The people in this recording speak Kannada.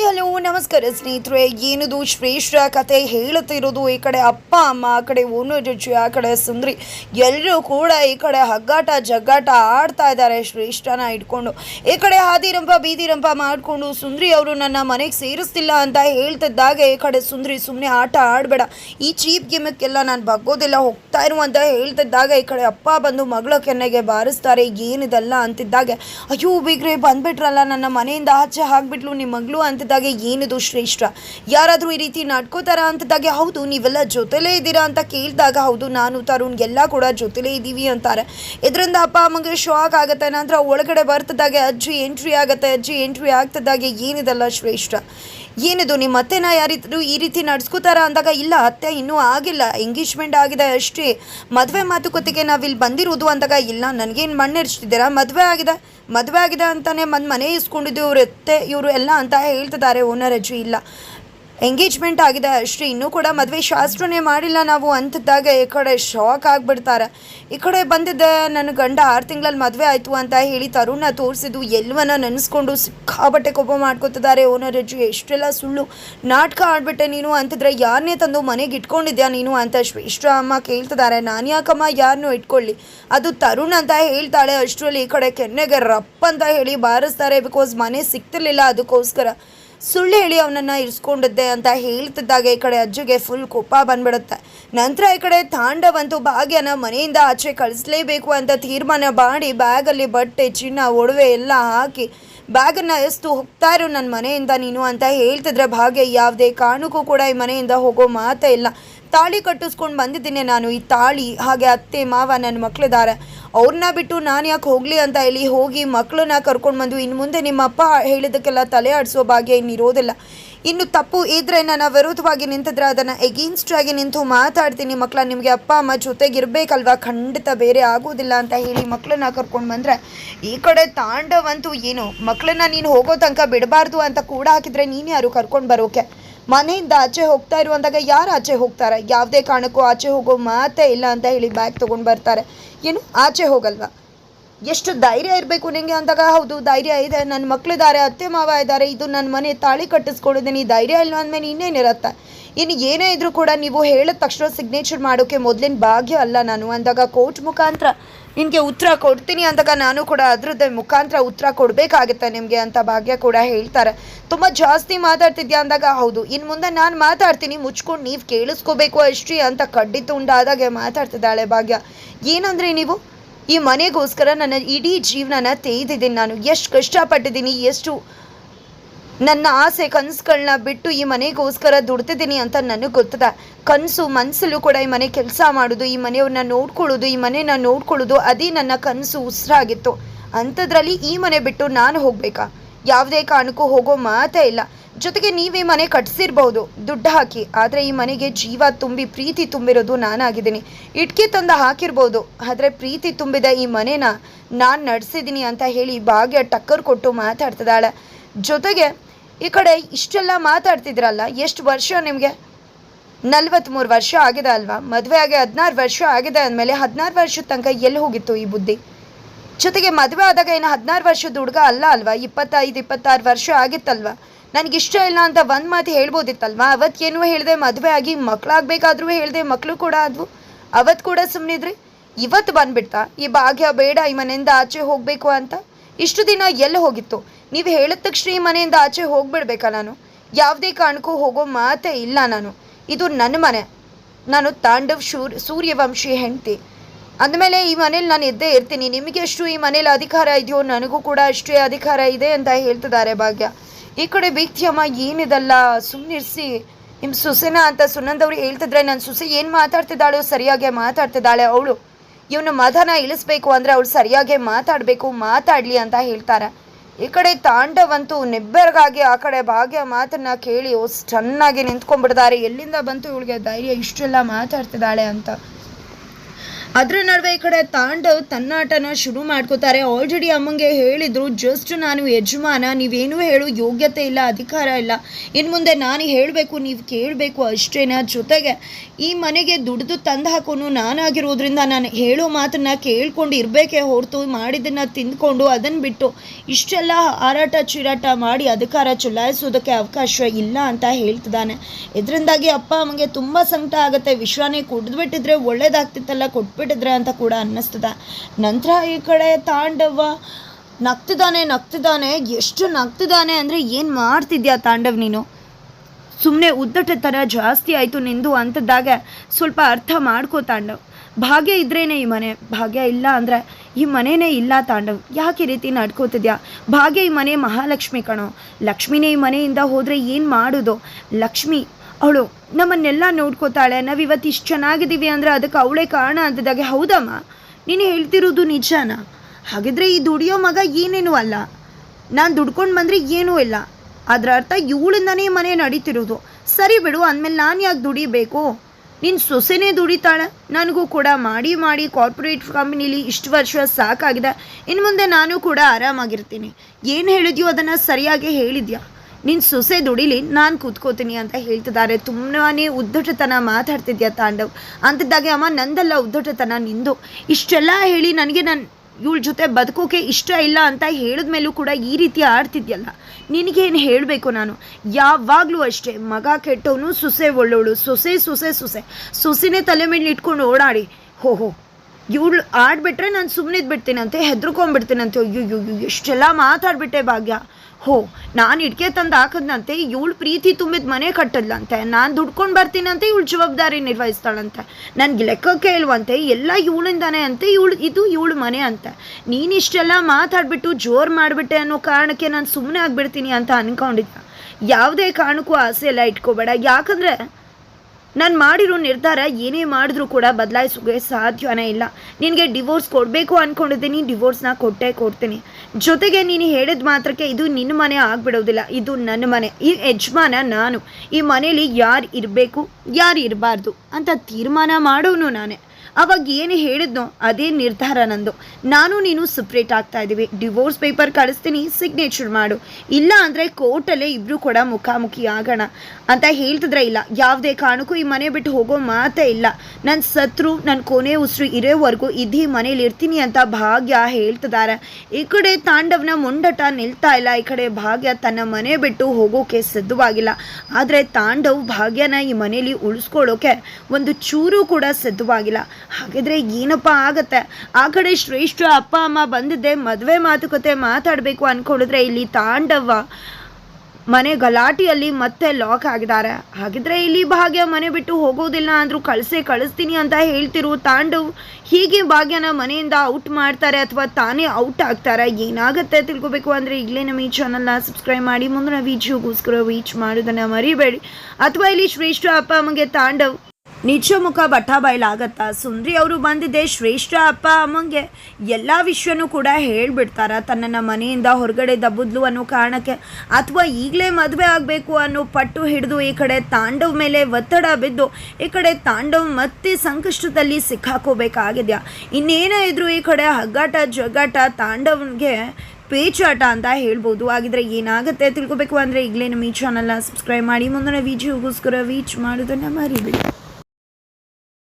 ಹಾಯ್ ಹಲೋ, ನಮಸ್ಕಾರ ಸ್ನೇಹಿತರೆ. ಏನದು ಶ್ರೇಷ್ಠ ಕತೆ ಹೇಳುತ್ತಿರೋದು ಈ ಕಡೆ ಅಪ್ಪ, ಅಮ್ಮ, ಆ ಕಡೆ ಜಜ್ಜಿ, ಆ ಕಡೆ ಸುಂದ್ರಿ. ಎಲ್ಲರೂ ಕೂಡ ಈ ಕಡೆ ಹಗ್ಗಾಟ, ಜಗ್ಗಾಟ ಆಡ್ತಾ ಇದ್ದಾರೆ ಶ್ರೇಷ್ಠನ ಇಟ್ಕೊಂಡು. ಈ ಕಡೆ ಹಾದಿರಂಪ, ಬೀದಿರಂಪ ಮಾಡಿಕೊಂಡು ಸುಂದ್ರಿ ಅವರು ನನ್ನ ಮನೆಗೆ ಸೇರಿಸ್ತಿಲ್ಲ ಅಂತ ಹೇಳ್ತಿದ್ದಾಗ ಈ ಕಡೆ ಸುಂದ್ರಿ. ಸುಮ್ಮನೆ ಆಟ ಆಡಬೇಡ. ಈ ಚೀಪ್ ಗೇಮಕ್ಕೆಲ್ಲ ನಾನು ಬಗ್ಗೋದಿಲ್ಲ. ಹೋಗ್ತಾ ಇರು ಅಂತ ಹೇಳ್ತಿದ್ದಾಗ ಈ ಕಡೆ ಅಪ್ಪ ಬಂದು ಮಗಳ ಕೆನ್ನೆಗೆ ಬಾರಿಸ್ತಾರೆ ಏನಿದೆಲ್ಲ ಅಂತಿದ್ದಾಗ. ಅಯ್ಯೋ, ಬಿಗ್ರೆ, ಬಂದ್ಬಿಟ್ರಲ್ಲ, ನನ್ನ ಮನೆಯಿಂದ ಆಚೆ ಹಾಕ್ಬಿಟ್ಲು ನಿಮ್ಮ ಮಗಳು? ಅಂತಿದ್ದಾಗ. ಏನಿದು ಶ್ರೇಷ್ಠ? ಯಾರಾದರೂ ಈ ರೀತಿ ನಡ್ಕೋತಾರ? ಅಂತಿದ್ದಾಗ. ಹೌದು, ನೀವೆಲ್ಲ ಜೊತೆಲೇ ಇದ್ದೀರಾ? ಅಂತ ಕೇಳಿದಾಗ, ಹೌದು, ನಾನು ತರುಣ್ ಎಲ್ಲ ಕೂಡ ಜೊತೆಲೇ ಇದ್ದೀವಿ, ಅಂತಾರೆ. ಇದರಿಂದ ಅಪ್ಪ ಅಮ್ಮಗೆ ಶಾಕ್ ಆಗುತ್ತೆ. ನಂತರ ಒಳಗಡೆ ಬರ್ತಿದ್ದಾಗೆ, ಅಜ್ಜಿ ಎಂಟ್ರಿ ಆಗುತ್ತೆ, ಅಜ್ಜಿ ಎಂಟ್ರಿ ಆಗ್ತಿದ್ದಾಗೆ, ಏನಿದೆಲ್ಲ ಶ್ರೇಷ್ಠ? ಏನಿದು, ನಿಮ್ಮ ಅತ್ತೆನ ಯಾರಿದ್ರು ಈ ರೀತಿ ನಡ್ಸ್ಕೋತಾರ ಅಂದಾಗ, ಇಲ್ಲ ಅತ್ತೆ, ಇನ್ನೂ ಆಗಿಲ್ಲ ಎಂಗೇಜ್ಮೆಂಟ್ ಆಗಿದೆ ಅಷ್ಟೇ. ಮದುವೆ ಮಾತುಕತೆಗೆ ನಾವಿಲ್ಲಿ ಬಂದಿರೋದು ಅಂದಾಗ, ಇಲ್ಲ, ನನಗೇನು ಮಣ್ಣೆರ್ಚ್ತಿದ್ದೀರಾ? ಮದುವೆ ಆಗಿದೆ ಮದುವೆ ಆಗಿದೆ ಅಂತಲೇ ಮನೆ ಇಸ್ಕೊಂಡಿದ್ದು ಇವ್ರ ಅತ್ತೆ, ಇವರು ಎಲ್ಲ ಅಂತ ಹೇಳ್ತಿದ್ದಾರೆ, ಓನರ್ ಅಜ್ಜಿ, ಇಲ್ಲ. ಎಂಗೇಜ್ಮೆಂಟ್ ಆಗಿದೆ. ಅಷ್ಟೇ ಇನ್ನೂ ಕೂಡ ಮದುವೆ ಶಾಸ್ತ್ರನೇ ಮಾಡಿಲ್ಲ ನಾವು ಅಂತಿದ್ದಾಗ ಈ ಕಡೆ ಶಾಕ್ ಆಗಿಬಿಡ್ತಾರೆ. ಈ ಕಡೆ ಬಂದಿದ್ದೆ ನನ್ನ ಗಂಡ ಆರು ತಿಂಗಳಲ್ಲಿ ಮದುವೆ ಆಯಿತು ಅಂತ ಹೇಳಿ ತರುಣ ತೋರಿಸಿದ್ದು ಎಲ್ಲವನ್ನ ನೆನೆಸ್ಕೊಂಡು ಸಿಕ್ಕಾಬಟ್ಟೆ ಕೋಪ ಮಾಡ್ಕೋತಿದ್ದಾರೆ. ಓನರ್ ಅಜ್ಜಿ ಎಷ್ಟೆಲ್ಲ ಸುಳ್ಳು. ನಾಟಕ ಆಡ್ಬಿಟ್ಟೆ ನೀನು ಅಂತಿದ್ರೆ ಯಾರನ್ನೇ ತಂದು ಮನೆಗೆ ಇಟ್ಕೊಂಡಿದ್ಯಾ ನೀನು ಅಂತ ಶ್ರೇಷ್ಠ ಅಮ್ಮ ಕೇಳ್ತಿದ್ದಾರೆ. ನಾನು ಯಾಕಮ್ಮ ಯಾರನ್ನೂ ಇಟ್ಕೊಳ್ಳಿ. ಅದು ತರುಣ್ ಅಂತ ಹೇಳ್ತಾಳೆ. ಅಷ್ಟರಲ್ಲಿ ಈ ಕಡೆ ಕೆನ್ನೆಗೆ ರಪ್ಪ ಅಂತ ಹೇಳಿ ಬಾರಿಸ್ತಾರೆ ಬಿಕಾಸ್ ಮನೆ ಸಿಗ್ತಿರ್ಲಿಲ್ಲ ಅದಕ್ಕೋಸ್ಕರ. ಸುಳ್ಳು ಹೇಳಿ ಅವನನ್ನು ಇರಿಸ್ಕೊಂಡಿದ್ದೆ ಅಂತ ಹೇಳ್ತಿದ್ದಾಗ ಈ ಕಡೆ ಅಜ್ಜಿಗೆ ಫುಲ್ ಕೋಪ ಬಂದ್ಬಿಡುತ್ತೆ. ನಂತರ ಈ ಕಡೆ ತಾಂಡವಂತೂ ಭಾಗ್ಯನ ಮನೆಯಿಂದ ಆಚೆ ಕಳಿಸ್ಲೇಬೇಕು ಅಂತ ತೀರ್ಮಾನ ಮಾಡಿ ಬ್ಯಾಗಲ್ಲಿ ಬಟ್ಟೆ, ಚಿನ್ನ, ಒಡವೆ ಎಲ್ಲ ಹಾಕಿ ಬ್ಯಾಗನ್ನು ಎಸ್ತು, ಹೋಗ್ತಾ ಇರು ನನ್ನ ಮನೆಯಿಂದ ನೀನು ಅಂತ ಹೇಳ್ತಿದ್ರೆ ಭಾಗ್ಯ ಯಾವುದೇ ಕಾರಣಕ್ಕೂ ಕೂಡ ಈ ಮನೆಯಿಂದ ಹೋಗೋ ಮಾತೇ ಇಲ್ಲ. ತಾಳಿ ಕಟ್ಟಿಸ್ಕೊಂಡು ಬಂದಿದ್ದೀನಿ ನಾನು ಈ ತಾಳಿ. ಹಾಗೆ ಅತ್ತೆ, ಮಾವ ನನ್ನ ಮಕ್ಳಿದ್ದಾರೆ. ಅವ್ರನ್ನ ಬಿಟ್ಟು ನಾನು ಯಾಕೆ ಹೋಗಲಿ ಅಂತ ಹೇಳಿ ಹೋಗಿ ಮಕ್ಕಳನ್ನ ಕರ್ಕೊಂಡು ಬಂದು ಇನ್ನು ಮುಂದೆ ನಿಮ್ಮ ಅಪ್ಪ ಹೇಳಿದ್ದಕ್ಕೆಲ್ಲ ತಲೆ ಆಡಿಸೋ ಭಾಗ್ಯ ಇನ್ನಿರೋದಿಲ್ಲ ಇನ್ನು ತಪ್ಪು ಇದ್ರೆ ನಾನು ವಿರೋಧವಾಗಿ ನಿಂತಿದ್ರೆ ಅದನ್ನು ಎಗೇನ್ಸ್ಟ್ ಆಗಿ ನಿಂತು ಮಾತಾಡ್ತೀನಿ ಮಕ್ಕಳ ನಿಮಗೆ ಅಪ್ಪ, ಅಮ್ಮ ಜೊತೆಗಿರಬೇಕಲ್ವಾ? ಖಂಡಿತ ಬೇರೆ ಆಗೋದಿಲ್ಲ ಅಂತ ಹೇಳಿ ಮಕ್ಕಳನ್ನ ಕರ್ಕೊಂಡು ಬಂದರೆ ಈ ಕಡೆ ತಾಂಡವಂತೂ ಏನು? ಮಕ್ಕಳನ್ನ ನೀನು ಹೋಗೋ ತನಕ ಬಿಡಬಾರ್ದು ಅಂತ ಕೂಡ ಹಾಕಿದರೆ ನೀನು ಯಾರು ಕರ್ಕೊಂಡು ಬರೋಕೆ? ಮನೆಯಿಂದ ಆಚೆ ಹೋಗ್ತಾ ಇರುವಂದಾಗ ಯಾರು ಆಚೆ ಹೋಗ್ತಾರೆ? ಯಾವುದೇ ಕಾರಣಕ್ಕೂ ಆಚೆ ಹೋಗೋ ಮಾತೇ ಇಲ್ಲ ಅಂತ ಹೇಳಿ ಬ್ಯಾಗ್ ತೊಗೊಂಡು ಬರ್ತಾರೆ. ಏನು? ಆಚೆ ಹೋಗಲ್ವಾ? ಎಷ್ಟು ಧೈರ್ಯ ಇರಬೇಕು ನಿಮಗೆ ಅಂದಾಗ, ಹೌದು, ಧೈರ್ಯ ಇದೆ. ನನ್ನ ಮಕ್ಕಳಿದ್ದಾರೆ ಅತ್ತೆ, ಮಾವ ಇದ್ದಾರೆ. ಇದು ನನ್ನ ಮನೆ ತಾಳಿ ಕಟ್ಟಿಸ್ಕೊಂಡಿದ್ದೀನಿ. ಧೈರ್ಯ ಇಲ್ಲ ಅಂದಮೇಲೆ ಇನ್ನೇನಿರುತ್ತೆ ಇನ್ನು ಏನೇ ಇದ್ರೂ ಕೂಡ ನೀವು ಹೇಳಿದ ತಕ್ಷಣ ಸಿಗ್ನೇಚರ್ ಮಾಡೋಕ್ಕೆ ಮೊದಲಿನ ಭಾಗ್ಯ ಅಲ್ಲ ನಾನು. ಅಂದಾಗ ಕೋರ್ಟ್ ಮುಖಾಂತರ ನಿನಗೆ ಉತ್ತರ ಕೊಡ್ತೀನಿ ಅಂತಕ ನಾನು ಕೂಡ ಅದ್ರದ್ದು ಮುಖಾಂತರ ಉತ್ತರ ಕೊಡಬೇಕಾಗುತ್ತೆ ನಿಮಗೆ ಅಂತ ಭಾಗ್ಯ ಕೂಡ ಹೇಳ್ತಾರೆ. ತುಂಬ ಜಾಸ್ತಿ ಮಾತಾಡ್ತಿದ್ಯಾ ಅಂದಾಗ, ಹೌದು. ಇನ್ನು ಮುಂದೆ ನಾನು ಮಾತಾಡ್ತೀನಿ, ಮುಚ್ಕೊಂಡು ನೀವು ಕೇಳಿಸ್ಕೋಬೇಕು ಅಷ್ಟೇ ಅಂತ ಕಡ್ಡಿ ತುಂಡಾದಾಗೆ ಮಾತಾಡ್ತಿದ್ದಾಳೆ ಭಾಗ್ಯ. ಏನಂದರೆ ನೀವು? ಈ ಮನೆಗೋಸ್ಕರ ನನ್ನ ಇಡೀ ಜೀವನನ ತೇಯ್ದಿದ್ದೀನಿ ನಾನು. ಎಷ್ಟು ಕಷ್ಟಪಟ್ಟಿದ್ದೀನಿ, ಎಷ್ಟು ನನ್ನ ಆಸೆ ಕನಸುಗಳನ್ನ ಬಿಟ್ಟು ಈ ಮನೆಗೋಸ್ಕರ ದುಡ್ತಿದ್ದೀನಿ ಅಂತ ನನಗೆ ಗೊತ್ತದ. ಕನಸು ಮನಸ್ಸಲ್ಲೂ ಕೂಡ ಈ ಮನೆ ಕೆಲಸ ಮಾಡೋದು, ಈ ಮನೆಯವ್ರನ್ನ ನೋಡ್ಕೊಳ್ಳೋದು, ಈ ಮನೆನ ನೋಡ್ಕೊಳ್ಳೋದು ಅದೇ ನನ್ನ ಕನಸು ಉಸಿರಾಗಿತ್ತು. ಅಂಥದ್ರಲ್ಲಿ ಈ ಮನೆ ಬಿಟ್ಟು ನಾನು ಹೋಗಬೇಕಾ? ಯಾವುದೇ ಕಾರಣಕ್ಕೂ ಹೋಗೋ ಮಾತೇ ಇಲ್ಲ. ಜೊತೆಗೆ ನೀವೇ ಮನೆ ಕಟ್ಸಿರ್ಬಹುದು ದುಡ್ಡು ಹಾಕಿ. ಆದರೆ ಈ ಮನೆಗೆ ಜೀವ ತುಂಬಿ, ಪ್ರೀತಿ ತುಂಬಿರೋದು ನಾನಾಗಿದ್ದೀನಿ. ಇಟ್ಕೆ ತಂದು ಹಾಕಿರ್ಬೋದು, ಆದರೆ ಪ್ರೀತಿ ತುಂಬಿದ ಈ ಮನೆನ ನಾನು ನಡೆಸಿದ್ದೀನಿ ಅಂತ ಹೇಳಿ ಭಾಗ್ಯ ಟಕ್ಕರ್ ಕೊಟ್ಟು ಮಾತಾಡ್ತಿದ್ದಾಳೆ. ಜೊತೆಗೆ ಈ ಕಡೆ ಇಷ್ಟೆಲ್ಲ ಮಾತಾಡ್ತಿದ್ರಲ್ಲ, ಎಷ್ಟು ವರ್ಷ ನಿಮಗೆ? ನಲ್ವತ್ತ್ಮೂರು ವರ್ಷ ಆಗಿದೆ ಅಲ್ವಾ? ಮದುವೆ ಆಗಿ ಹದಿನಾರು ವರ್ಷ ಆಗಿದೆ ಅಂದಮೇಲೆ ಹದಿನಾರು ವರ್ಷದ ತನಕ ಎಲ್ಲಿ ಹೋಗಿತ್ತು ಈ ಬುದ್ಧಿ? ಜೊತೆಗೆ ಮದುವೆ ಆದಾಗ ಏನು ಹದಿನಾರು ವರ್ಷದ ಹುಡುಗ ಅಲ್ಲ ಅಲ್ವಾ? ಇಪ್ಪತ್ತೈದು, ಇಪ್ಪತ್ತಾರು ವರ್ಷ ಆಗಿತ್ತಲ್ವಾ? ಇಷ್ಟ ಇಲ್ಲ ಅಂತ ಒಂದು ಮಾತು ಹೇಳ್ಬೋದಿತ್ತಲ್ವಾ? ಅವತ್ತೇನೂ ಹೇಳಿದೆ? ಮದುವೆ ಆಗಿ ಮಕ್ಕಳಾಗಬೇಕಾದ್ರೂ ಹೇಳಿದೆ ಮಕ್ಕಳು ಕೂಡ ಆದವು. ಅವತ್ತು ಕೂಡ ಸುಮ್ಮನಿದ್ರಿ ಇವತ್ತು ಬಂದ್ಬಿಡ್ತಾ? ಈ ಭಾಗ್ಯ ಬೇಡ, ಈ ಮನೆಯಿಂದ ಆಚೆ ಹೋಗಬೇಕು ಅಂತ. ಇಷ್ಟು ದಿನ ಎಲ್ಲಿ ಹೋಗಿತ್ತು? ನೀವು ಹೇಳಿದ ತಕ್ಷಣ ಈ ಮನೆಯಿಂದ ಆಚೆ ಹೋಗ್ಬಿಡ್ಬೇಕಾ ನಾನು? ಯಾವುದೇ ಕಾರಣಕ್ಕೂ ಹೋಗೋ ಮಾತೇ ಇಲ್ಲ ನಾನು. ಇದು ನನ್ನ ಮನೆ. ನಾನು ತಾಂಡವ್ ಶೂರ್, ಸೂರ್ಯವಂಶಿ ಹೆಂಡ್ತಿ. ಅಂದಮೇಲೆ ಈ ಮನೇಲಿ ನಾನು ಇದ್ದೇ ಇರ್ತೀನಿ. ನಿಮಗೆ ಎಷ್ಟು ಈ ಮನೇಲಿ ಅಧಿಕಾರ ಇದೆಯೋ? ನನಗೂ ಕೂಡ ಅಷ್ಟೇ ಅಧಿಕಾರ ಇದೆ ಅಂತ ಹೇಳ್ತಿದ್ದಾರೆ ಭಾಗ್ಯ. ಈ ಕಡೆ ಭೀತಿಯಮ್ಮ ಏನಿದಲ್ಲ? ಸುಮ್ಮನಿರಿಸಿ ನಿಮ್ಮ ಸುಸೆನ ಅಂತ ಸುನಂದವ್ರು ಹೇಳ್ತಿದ್ರೆ ನನ್ನ ಸುಸೆ ಏನು ಮಾತಾಡ್ತಿದ್ದಾಳೋ ಸರಿಯಾಗಿ ಮಾತಾಡ್ತಿದ್ದಾಳೆ ಅವಳು. ಇವನು ಮದನ ಇಳಿಸ್ಬೇಕು ಅಂದರೆ ಅವಳು ಸರಿಯಾಗಿ ಮಾತಾಡಬೇಕು, ಮಾತಾಡಲಿ ಅಂತ ಹೇಳ್ತಾರೆ. ಈ ಕಡೆ ತಾಂಡವಂತೂ ನೆಬ್ಬೆರಗಾಗಿ ಆ ಕಡೆ ಭಾಗ್ಯ ಮಾತನ್ನ ಕೇಳಿ ಚೆನ್ನಾಗಿ ನಿಂತ್ಕೊಂಡ್ಬಿಡ್ತಾರೆ. ಎಲ್ಲಿಂದ ಬಂತು ಇವಳಿಗೆ ಧೈರ್ಯ? ಇಷ್ಟೆಲ್ಲ ಮಾತಾಡ್ತಿದ್ದಾಳೆ ಅಂತ. ಅದರ ನಡುವೆ ಈ ಕಡೆ ತಾಂಡವ್ ತನ್ನಾಟನ ಶುರು ಮಾಡ್ಕೋತಾರೆ. ಆಲ್ರೆಡಿ ಅಮ್ಮಂಗೆ ಹೇಳಿದ್ರು ಜಸ್ಟ್ ನಾನು ಯಜಮಾನ, ನೀವೇನು ಹೇಳು ಯೋಗ್ಯತೆ ಇಲ್ಲ, ಅಧಿಕಾರ ಇಲ್ಲ. ಇನ್ನು ಮುಂದೆ ನಾನು ಹೇಳಬೇಕು, ನೀವು ಕೇಳಬೇಕು ಅಷ್ಟೇನ? ಜೊತೆಗೆ ಈ ಮನೆಗೆ ದುಡ್ದು ತಂದು ಹಾಕೋನು ನಾನಾಗಿರೋದ್ರಿಂದ ನಾನು ಹೇಳೋ ಮಾತನ್ನ ಕೇಳ್ಕೊಂಡು ಇರಬೇಕೇ ಹೊರತು ಮಾಡಿದ್ದನ್ನು ತಿಂದ್ಕೊಂಡು ಅದನ್ನು ಬಿಟ್ಟು ಇಷ್ಟೆಲ್ಲ ಹಾರಾಟ, ಚೀರಾಟ ಮಾಡಿ ಅಧಿಕಾರ ಚಲಾಯಿಸೋದಕ್ಕೆ ಅವಕಾಶ ಇಲ್ಲ ಅಂತ ಹೇಳ್ತಿದ್ದಾನೆ. ಇದರಿಂದಾಗಿ ಅಪ್ಪ ಅಮ್ಮಗೆ ತುಂಬ ಸಂಕಟ ಆಗುತ್ತೆ. ವಿಶ್ವಾನೇ ಕುಡಿದ್ಬಿಟ್ಟಿದ್ರೆ ಒಳ್ಳೇದಾಗ್ತಿತ್ತಲ್ಲ ಕೊಟ್ಬಿಟ್ಟಿದ್ರೆ ಅಂತ ಕೂಡ ಅನ್ನಿಸ್ತದೆ. ನಂತರ ಈ ಕಡೆ ತಾಂಡವ ನಗ್ತಿದ್ದಾನೆ ನಗ್ತಿದ್ದಾನೆ. ಎಷ್ಟು ನಗ್ತಿದ್ದಾನೆ ಅಂದರೆ ಏನು ಮಾಡ್ತಿದ್ಯಾ ತಾಂಡವ್ ನೀನು? ಸುಮ್ಮನೆ ಉದ್ದಟತನ ಜಾಸ್ತಿ ಆಯಿತು ನಿಂದು ಅಂತದಾಗ ಸ್ವಲ್ಪ ಅರ್ಥ ಮಾಡ್ಕೋ ತಾಂಡವ್. ಭಾಗ್ಯ ಇದ್ರೇನೆ ಈ ಮನೆ. ಭಾಗ್ಯ ಇಲ್ಲ ಅಂದರೆ ಈ ಮನೆಯೇ ಇಲ್ಲ ತಾಂಡವ್. ಯಾಕೆ ರೀತಿ ನಡ್ಕೋತಿದ್ಯಾ? ಭಾಗ್ಯ ಈ ಮನೆ ಮಹಾಲಕ್ಷ್ಮಿ ಕಣೋ. ಲಕ್ಷ್ಮಿನೇ ಈ ಮನೆಯಿಂದ ಹೋದರೆ ಏನು ಮಾಡೋದು? ಲಕ್ಷ್ಮಿ ಅವಳು ನಮ್ಮನ್ನೆಲ್ಲ ನೋಡ್ಕೋತಾಳೆ. ನಾವು ಇವತ್ತು ಇಷ್ಟು ಚೆನ್ನಾಗಿದ್ದೀವಿ ಅಂದರೆ ಅದಕ್ಕೆ ಅವಳೇ ಕಾರಣ ಅಂದಿದ್ದಾಗೆ ಹೌದಮ್ಮ? ನೀನು ಹೇಳ್ತಿರೋದು ನಿಜಾನ? ಹಾಗಿದ್ರೆ ಈ ದುಡಿಯೋ ಮಗ ಏನೇನೂ ಅಲ್ಲ. ನಾನು ದುಡ್ಕೊಂಡು ಬಂದರೆ ಏನೂ ಇಲ್ಲ. ಅದರ ಅರ್ಥ ಇವಳಿಂದನೇ ಮನೆ ನಡೀತಿರೋದು. ಸರಿ ಬಿಡು, ಅಂದಮೇಲೆ ನಾನು ಯಾಕೆ ದುಡಿಬೇಕು? ನಿನ್ನ ಸೊಸೆನೇ ದುಡಿತಾಳೆ. ನನಗೂ ಕೂಡ ಮಾಡಿ ಮಾಡಿ ಕಾರ್ಪೊರೇಟ್ ಕಂಪ್ನಿಲಿ ಇಷ್ಟು ವರ್ಷ ಸಾಕಾಗಿದೆ. ಇನ್ನು ಮುಂದೆ ನಾನು ಕೂಡ ಆರಾಮಾಗಿರ್ತೀನಿ. ಏನು ಹೇಳಿದ್ಯೋ ಅದನ್ನು ಸರಿಯಾಗಿ ಹೇಳಿದ್ಯಾ? ನಿನ್ನ ಸೊಸೆ ದುಡಿಲಿ, ನಾನು ಕೂತ್ಕೋತೀನಿ ಅಂತ ಹೇಳ್ತಿದ್ದಾರೆ. ತುಂಬಾ ಉದ್ದಟತನ ಮಾತಾಡ್ತಿದ್ಯಾ ತಾಂಡವ್? ಅಂತಿದ್ದಾಗೆ ಅಮ್ಮ, ನಂದಲ್ಲ ಉದ್ದಟತನ ನಿಂದು. ಇಷ್ಟೆಲ್ಲ ಹೇಳಿ ನನಗೆ ನಾನು ಇವಳ ಜೊತೆ ಬದುಕೋಕೆ ಇಷ್ಟ ಇಲ್ಲ ಅಂತ ಹೇಳಿದ್ಮೇಲೂ ಕೂಡ ಈ ರೀತಿ ಆಡ್ತಿದ್ಯಲ್ಲ? ನಿನಗೇನು ಹೇಳಬೇಕು ನಾನು? ಯಾವಾಗಲೂ ಅಷ್ಟೇ, ಮಗ ಕೆಟ್ಟವನು, ಸೊಸೆ ಒಳ್ಳೋಳು. ಸೊಸೆ ಸೊಸೆ ಸೊಸೆ. ಸೊಸೆನೇ ತಲೆ ಮೇಲೆ ಇಟ್ಕೊಂಡು ಓಡಾಡಿ. ಹೋ ಹೋ. ಇವಳು ಆಡ್ಬಿಟ್ರೆ ನಾನು ಸುಮ್ಮನೆ ಬಿಡ್ತೀನಂತೆ ಹೆದ್ರುಕೊಂಡ್ಬಿಡ್ತೀನಂತೆ. ಅಯ್ಯೋ ಅಯ್ಯೋ ಎಷ್ಟೆಲ್ಲ ಮಾತಾಡ್ಬಿಟ್ಟೆ ಭಾಗ್ಯ. ಹೋ, ನಾನು ಇಟ್ಕೆ ತಂದು ಹಾಕದ್ನಂತೆ, ಇವಳು ಪ್ರೀತಿ ತುಂಬಿದ ಮನೆ ಕಟ್ಟದ್ಲಂತೆ. ನಾನು ದುಡ್ಕೊಂಡು ಬರ್ತೀನಂತೆ, ಇವಳು ಜವಾಬ್ದಾರಿ ನಿರ್ವಹಿಸ್ತಾಳಂತೆ. ನನಗೆ ಲೆಕ್ಕಕ್ಕೆ ಇಲ್ವಂತೆ, ಎಲ್ಲ ಇವಳಿಂದಾನೆ ಅಂತೆ, ಇವಳು, ಇದು ಇವಳು ಮನೆ ಅಂತೆ. ನೀನು ಇಷ್ಟೆಲ್ಲ ಮಾತಾಡ್ಬಿಟ್ಟು ಜೋರು ಮಾಡಿಬಿಟ್ಟೆ ಅನ್ನೋ ಕಾರಣಕ್ಕೆ ನಾನು ಸುಮ್ಮನೆ ಆಗಿಬಿಡ್ತೀನಿ ಅಂತ ಅನ್ಕೊಂಡಿದ್ದ ಯಾವುದೇ ಕಾರಣಕ್ಕೂ ಆಸೆ ಎಲ್ಲ ಇಟ್ಕೋಬೇಡ. ಯಾಕಂದರೆ ನಾನು ಮಾಡಿರೋ ನಿರ್ಧಾರ ಏನೇ ಮಾಡಿದ್ರೂ ಕೂಡ ಬದಲಾಯಿಸೋಕೆ ಸಾಧ್ಯನೇ ಇಲ್ಲ. ನಿನಗೆ ಡಿವೋರ್ಸ್ ಕೊಡಬೇಕು ಅಂದ್ಕೊಂಡಿದ್ದೀನಿ ಡಿವೋರ್ಸ್ನ ಕೊಟ್ಟೇ ಕೊಡ್ತೀನಿ. ಜೊತೆಗೆ ನೀನು ಹೇಳಿದ ಮಾತ್ರಕ್ಕೆ ಇದು ನಿನ್ನ ಮನೆ ಆಗಿಬಿಡೋದಿಲ್ಲ, ಇದು ನನ್ನ ಮನೆ. ಈ ಯಜಮಾನ ನಾನು. ಈ ಮನೇಲಿ ಯಾರು ಇರಬೇಕು, ಯಾರು ಇರಬಾರ್ದು ಅಂತ ತೀರ್ಮಾನ ಮಾಡೋನು ನಾನೇ. ಅವಾಗ ಏನು ಹೇಳಿದ್ನೋ ಅದೇ ನಿರ್ಧಾರ ನಂದು. ನಾನು ನೀನು ಸಪ್ರೇಟ್ ಆಗ್ತಾ ಇದ್ದೀವಿ. ಡಿವೋರ್ಸ್ ಪೇಪರ್ ಕಳಿಸ್ತೀನಿ ಸಿಗ್ನೇಚರ್ ಮಾಡು. ಇಲ್ಲ ಅಂದರೆ ಕೋರ್ಟಲ್ಲೇ ಇಬ್ಬರು ಕೂಡ ಮುಖಾಮುಖಿ ಆಗೋಣ. ಅಂತ ಹೇಳ್ತಿದ್ರೆ ಇಲ್ಲ. ಯಾವುದೇ ಕಾರಣಕ್ಕೂ ಈ ಮನೆ ಬಿಟ್ಟು ಹೋಗೋ ಮಾತೇ ಇಲ್ಲ. ನನ್ನ ಸತ್ರು ನನ್ನ ಕೊನೆ ಉಸಿರು ಇರೋವರೆಗೂ ಇದೀ ಮನೇಲಿ ಇರ್ತೀನಿ ಅಂತ ಭಾಗ್ಯ ಹೇಳ್ತಿದ್ದಾರೆ ಈ ಕಡೆ ತಾಂಡವ್ನ ಮುಂಡಟ ನಿಲ್ತಾ ಇಲ್ಲ. ಈ ಕಡೆ ಭಾಗ್ಯ ತನ್ನ ಮನೆ ಬಿಟ್ಟು ಹೋಗೋಕೆ ಸಿದ್ಧವಾಗಿಲ್ಲ. ಆದರೆ ತಾಂಡವ್ ಭಾಗ್ಯನ ಈ ಮನೇಲಿ ಉಳಿಸ್ಕೊಳ್ಳೋಕೆ ಒಂದು ಚೂರು ಕೂಡ ಸಿದ್ಧವಾಗಿಲ್ಲ. ಹಾಗಿದ್ರೆ ಏನಪ್ಪ ಆಗತ್ತೆ. ಆ ಕಡೆ ಶ್ರೇಷ್ಠ ಅಪ್ಪ, ಅಮ್ಮ ಬಂದಿದ್ದೆ, ಮದುವೆ ಮಾತುಕತೆ ಮಾತಾಡಬೇಕು ಅನ್ಕೊಂಡಿದ್ರೆ ಇಲ್ಲಿ ತಾಂಡವ ಮನೆ ಗಲಾಟೆಯಲ್ಲಿ ಮತ್ತೆ ಲಾಕ್ ಆಗಿದ್ದಾರೆ. ಹಾಗಿದ್ರೆ ಇಲ್ಲಿ ಭಾಗ್ಯ ಮನೆ ಬಿಟ್ಟು ಹೋಗೋದಿಲ್ಲ ಅಂದರೂ ಕಳಿಸೇ, ಕಳಿಸ್ತೀನಿ ಅಂತ ಹೇಳ್ತಿರು ತಾಂಡವ್ ಹೀಗೆ ಭಾಗ್ಯನ ಮನೆಯಿಂದ ಔಟ್ ಮಾಡ್ತಾರೆ ಅಥವಾ ತಾನೇ ಔಟ್ ಆಗ್ತಾರೆ? ಏನಾಗುತ್ತೆ ತಿಳ್ಕೊಬೇಕು ಅಂದರೆ ಈಗಲೇ ನಮ್ಮ ಈ ಚಾನಲ್ನ ಸಬ್ಸ್ಕ್ರೈಬ್ ಮಾಡಿ. ಮುಂದಿನ ವಿಡಿಯೋಗೋಸ್ಕರ ರೀಚ್ ಮಾಡೋದನ್ನು ಮರಿಬೇಡಿ. ಅಥವಾ ಇಲ್ಲಿ ಶ್ರೇಷ್ಠ ಅಪ್ಪ, ಅಮ್ಮಗೆ ತಾಂಡವ್ ನಿಜ ಮುಖ ಬಟ್ಟ ಬಯಲಾಗತ್ತಾ ಸುಂದ್ರಿ ಅವರು ಬಂದಿದ್ದೆ ಶ್ರೇಷ್ಠ ಅಪ್ಪ ಅಮ್ಮಂಗೆ. ಎಲ್ಲ ವಿಷಯನೂ ಕೂಡ ಹೇಳ್ಬಿಡ್ತಾರ ತನ್ನ ಮನೆಯಿಂದ ಹೊರಗಡೆ ದಬ್ಬುದ್ಲು ಅನ್ನೋ ಕಾರಣಕ್ಕೆ. ಅಥವಾ ಈಗಲೇ ಮದುವೆ ಆಗಬೇಕು ಅನ್ನೋ ಪಟ್ಟು ಹಿಡಿದು ಈ ಕಡೆ ತಾಂಡವ್ ಮೇಲೆ ಒತ್ತಡ ಬಿದ್ದು, ಈ ಕಡೆ ತಾಂಡವ್ ಮತ್ತೆ ಸಂಕಷ್ಟದಲ್ಲಿ ಸಿಕ್ಕಾಕೋಬೇಕಾಗಿದೆಯಾ? ಇನ್ನೇನೇ ಇದ್ರು ಈ ಕಡೆ ಹಗ್ಗಾಟ, ಜಗ್ಗಾಟ, ತಾಂಡವ್ಗೆ ಪೇಚಾಟ ಅಂತ ಹೇಳ್ಬೋದು. ಹಾಗಿದ್ರೆ ಏನಾಗುತ್ತೆ ತಿಳ್ಕೊಬೇಕು ಅಂದರೆ ಈಗಲೇ ನಮ್ಮ ಈ ಚಾನಲ್ನ ಸಬ್ಸ್ಕ್ರೈಬ್ ಮಾಡಿ. ಮುಂದಿನ ವಿಡಿಯೋಗೋಸ್ಕರ ವೀಚ್ ಮಾಡೋದನ್ನು ಮರಿಬೇಡಿ.